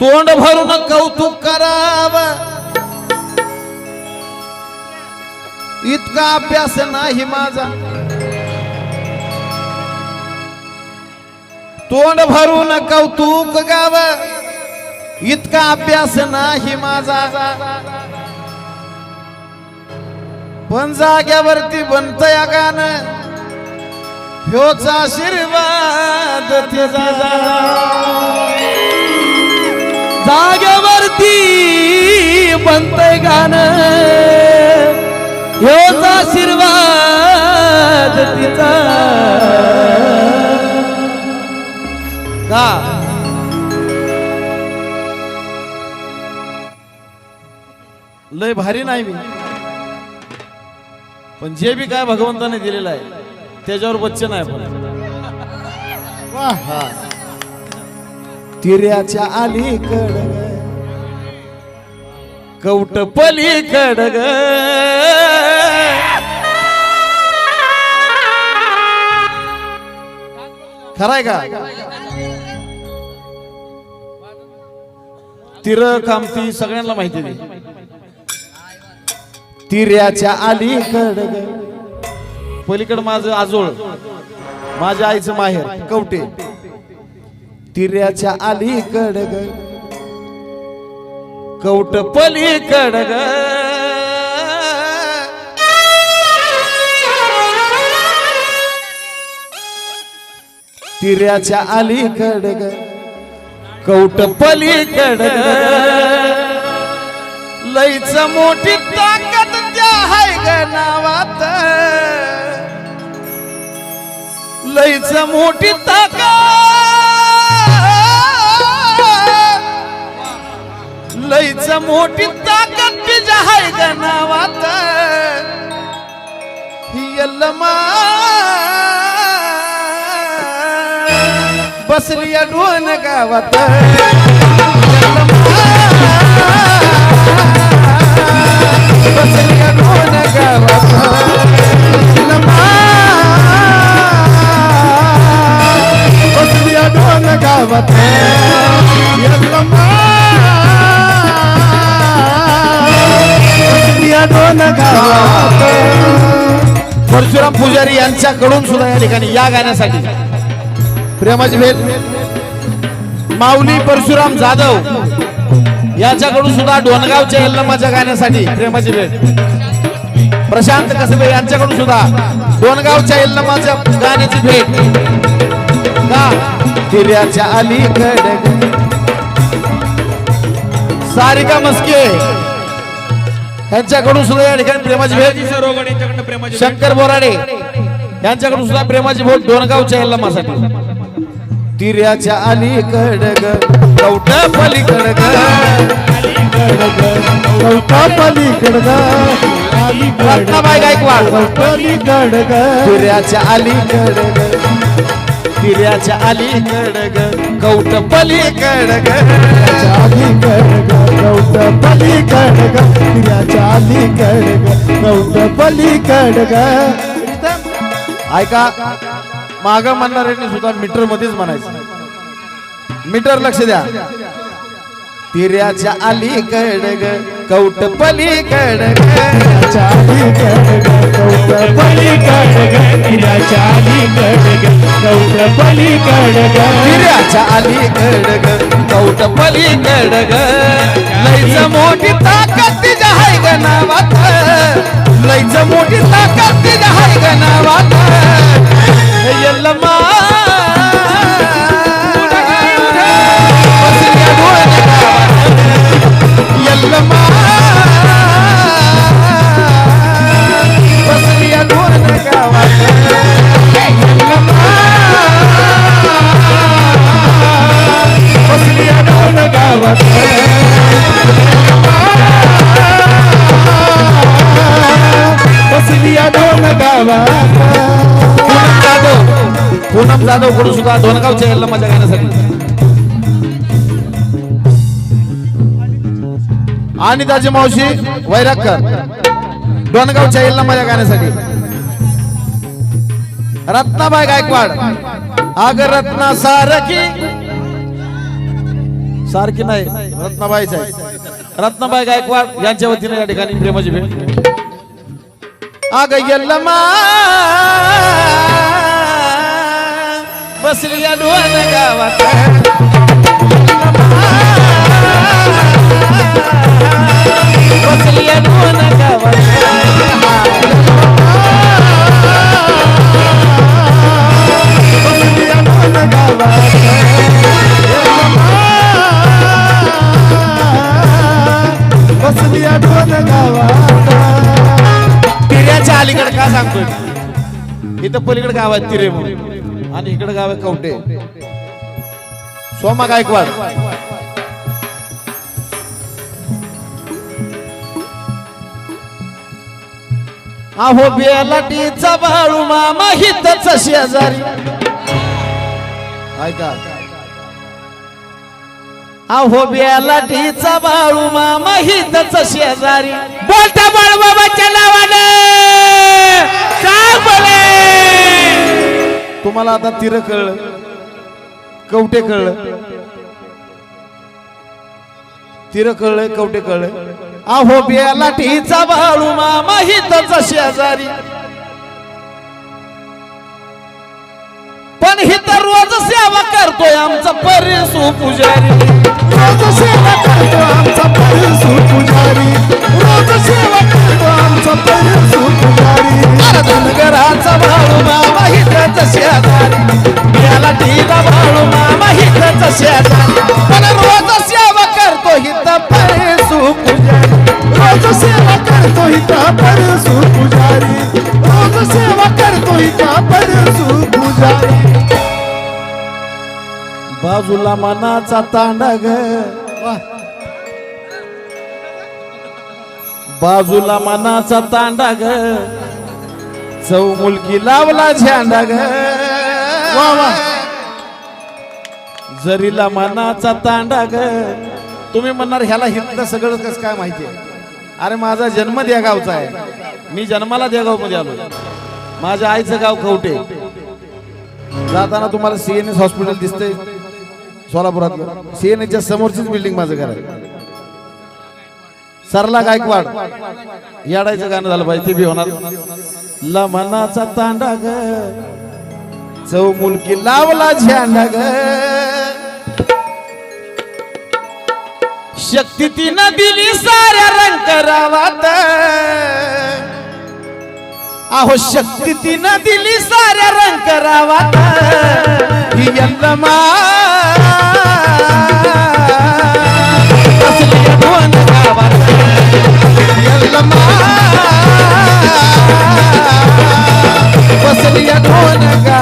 तोंड भरून कौतुक कराव. इतका अभ्यास नाही माझा. तोंड भरून कौतुक गाव. इतका अभ्यास नाही माझा. पण जाग्यावरती बनत या गाण ह्योच आशीर्वाद जागेवरती बनतय गाणं. ह्योच आशीर्वाद तिचा. गा. लय भारी नाही मी. पण जे बी काय भगवंताने दिलेलं आहे त्याच्यावर बच्चन आहे पण. हा. तिऱ्याच्या अलीकड. कवट पलीकड. ग खराय का? तिर कामती सगळ्यांना माहिती दे तिऱ्याच्या अलीकड. पलीकड माझं आजोळ. माझ्या आईचं माहेर कवटे. तिऱ्याच्या अलीकड ग. कवट पलीकड ग. तिऱ्याच्या अलीकड ग. कवट पलीकड ग. लईच मोठी ताकद त्या हाय ग नावात. लईच मोठी ताकद लईच मोठी ताकद तिच्या हाय ग नावात यल्लमा. बसली अडवण गावात. बसली या गावात. बसली गावात. यल्लमा. गावात परशुराम पुजारी यांच्याकडून सुद्धा या ठिकाणी या गाण्यासाठी. प्रेमाची भेट. माऊली परशुराम जाधव याच्याकडून सुद्धा डोनगावच्या यल्लमाच्या गाण्यासाठी प्रेमाची भेट. प्रशांत कसबे यांच्याकडून सुद्धा डोनगावच्या यल्लमाच्या गाण्याची भेट. का? तिऱ्याच्या अलीकड. सारिका मस्के. यांच्याकडून सुद्धा या ठिकाणी प्रेमाची भेट शंकर बोराडे यांच्याकडून सुद्धा प्रेमाची भोट डोनगावच्या यल्लमासाठी. तिऱ्याच्या अलीकड ग कवट पलीकड ग. कवटा पलीकड रत्नाबाई गायकवाड. पलीकड तिऱ्याच्या अलीकड ग तिऱ्याच्या अलीकड ग. कवट पलीकड ग अलीकड ग. कवट पलीकड ग. तिऱ्याच्या अलीकड ग. कवट पलीकड ग. ऐका माग म्हणणाऱ्यांनी सुद्धा मीटर मध्येच म्हणायचं. मीटर लक्ष द्या. तिऱ्याच्या अलीकड ग कवट पलीकड ग. तिऱ्याच्या अलीकड ग कवट पलीकड ग तिऱ्याच्या अलीकड ग कवट पलीकड ग. तिऱ्याच्या अलीकड ग कवट पलीकड ग. लईच मोठी ताकद तिच्या हाय ग नावात. लईच मोठी ताकद तिच्या हाय ग नावात. पूनम जाधव. पूनम जाधवकडून सुद्धा दोनगावच्या यायला मजा गाण्यासाठी आणि त्याची मावशी वैरागकर. दोनगावच्या येईल मजा गाण्यासाठी रत्नाबाई गायकवाड. अग रत्ना सारखी. सारखी नाही रत्नाबाईच आहे. रत्नाबाई गायकवाड यांच्या वतीने या ठिकाणी प्रेमाची भेट. अग यल्लमा बसली या डोन गावात गाव आहे तिरे म्हणून. आणि इकडे गाव आहे कवटे सोमा गायकवाड. आहो बेलाटीचा बाळू मामा हितच शेजारी. ऐका. आहो बेलाटीचा बाळू मामा हितच शेजारी. बोलता बाळू बाबाच्या नावानं. सांग बोले? तुम्हाला आता तिर कळलं कवटे कळलं. तिर कळलं कवटे कळलं. आहो बिया लाठीचा बाळू मामा ही हितच शेजारी. पण ही तर रोज सेवा करतोय आमचा परिसू पुजारी रोज सेवा करतो आमचा परिसू पुजारी शेजारी. बियाला ठीचा बाळू मामा हितच शेजारी. पण रोज सेवा करतो हित परसू पुजारी रोज सेवा करतो हित परसू पुजारी रोज सेवा करतो हित परसू पुजारी बाजूला मनाचा तांडा ग. बाजूला मनाचा तांडा ग. चौ मुलकी लावला झेंडा ग. वा वा. जरीला मनाचा तांडा ग. तुम्ही म्हणणार ह्याला हिंद सगळं कसं काय माहिती आहे? अरे माझा जन्म द्या गावचा आहे. मी जन्माला द्या गावमध्ये आलो. माझ्या आईचं गाव कवटे जाताना तुम्हाला सीएनएस हॉस्पिटल दिसतंय सोलापुरात सीएनएसच्या समोरचीच बिल्डिंग माझं घर आहे. सरला गायकवाड. याडायचं गाणं झालं पाहिजे ते बी होणार. लमनाचा तांडा ग. चौ मुलकी लावला झ्यांडा ग. शक्ती तिनं दिली साऱ्या रंगरावात. अहो शक्ती तिनं दिली साऱ्या रंगरावात. ही यंदमा असली गावात. यल्लमा बसली या दोन गावात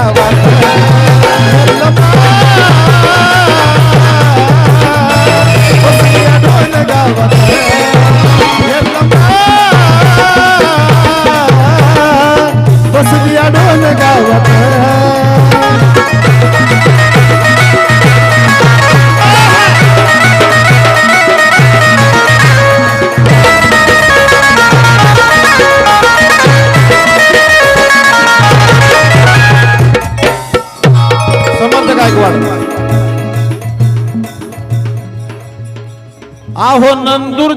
आहो नंदूर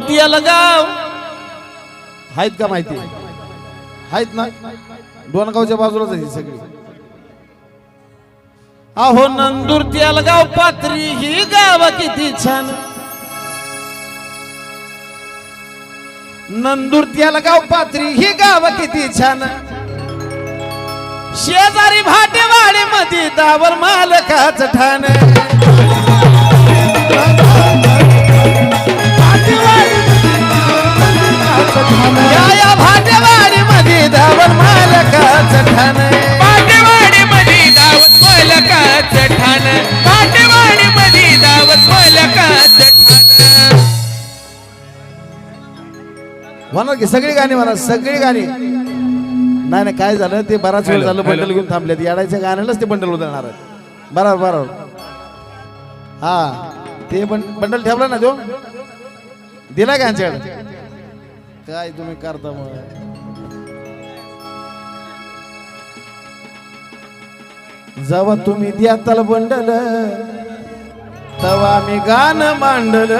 गाव आहेत का माहिती? आहेत ना? डोणगावच्या बाजूलाच आहे ही सगळी. अहो नंदूर गाव पात्री ही गाव किती छान. नंदूर गाव पात्री ही गाव किती छान. शेजारी भाटेवाडी मध्ये दावर मालकाच ठाण. भाटेवाडी मध्ये दावर मालकाच ठाण पाटेवाडी मध्ये दावत मलकाच ठाण पाटेवाडी मध्ये दावत मलकाच ठाण म्हणा की सगळी गाणी म्हणा सगळी गाणी. नाही नाही काय झालं? ते बराच वेळ झालं बंडल घेऊन थांबलेत. याडायच्या गाण्यालाच ते बंडल उधळणार बरोबर बरोबर. हा ते बंडल ठेवला ना तो? दिला का यांच्याकडे? काय तुम्ही करता मग? जेव्हा तुम्ही द्याताल बंडल तेव्हा आम्ही मी गाण मांडलं.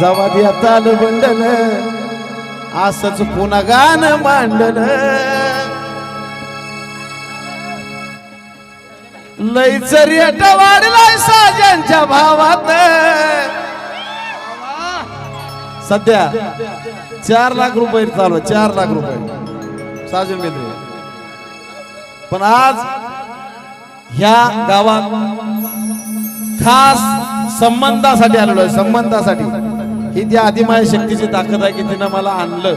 जवा देताल बंडल असच पुन्हा गाण मांडलं. लय रेट वाढलाय साजांच्या भावात सध्या चार लाख रुपये चालू आहे, चार लाख रुपये. साजन बेंद्रे पण आज ह्या गावात खास संबंधासाठी आलेलो आहे संबंधासाठी. ही त्या आदिमाय शक्तीची ताकद आहे की तिनं मला आणलं.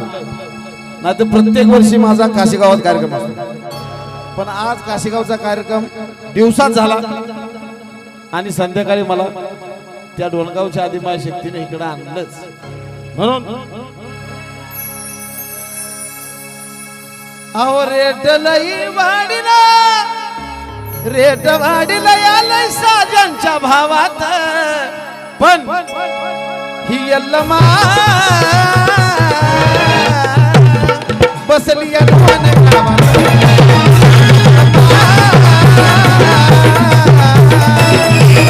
नाही तर प्रत्येक वर्षी माझा काशीगावात कार्यक्रम असतो. पण आज काशीगावचा कार्यक्रम दिवसात झाला आणि संध्याकाळी मला त्या डोणगावच्या आदिमाय शक्तीने इकडं आणलंच. म्हणून अहो रेट लई वाढीला रेट वाढीला यालय साजांच्या भावात. पण ही यल्लमा बसली गावात.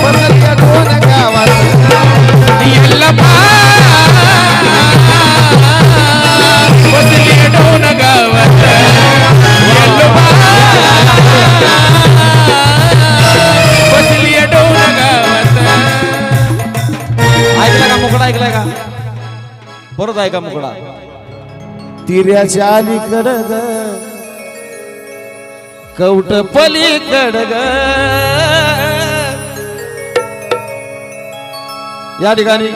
बसली गावात. यल्लमा आहे का मुकडा? तिऱ्याच्या अलीकड ग. कवट पलीकड ग. या ठिकाणी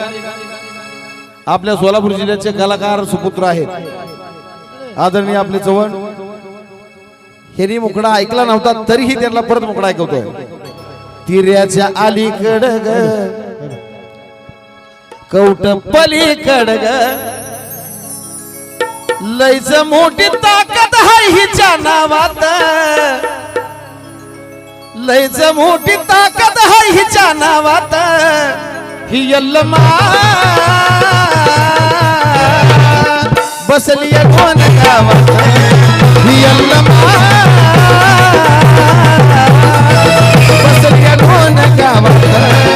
आपल्या सोलापूर जिल्ह्याचे कलाकार सुपुत्र आहेत. आदरणीय आपले चव्हाण. हेनी मुकडा ऐकला नव्हता तरीही त्यांना परत मुकडा ऐकवतोय. तिऱ्याच्या अलीकड ग. कवट पलीकड ग. लयच मोठी ताकद हाय हिच्या नावात. लयच मोठी ताकद हाय हिच्या नावात. ही यल्लमा. बसली कोण गावात. ही यल्लमा. बसली कोण गावात.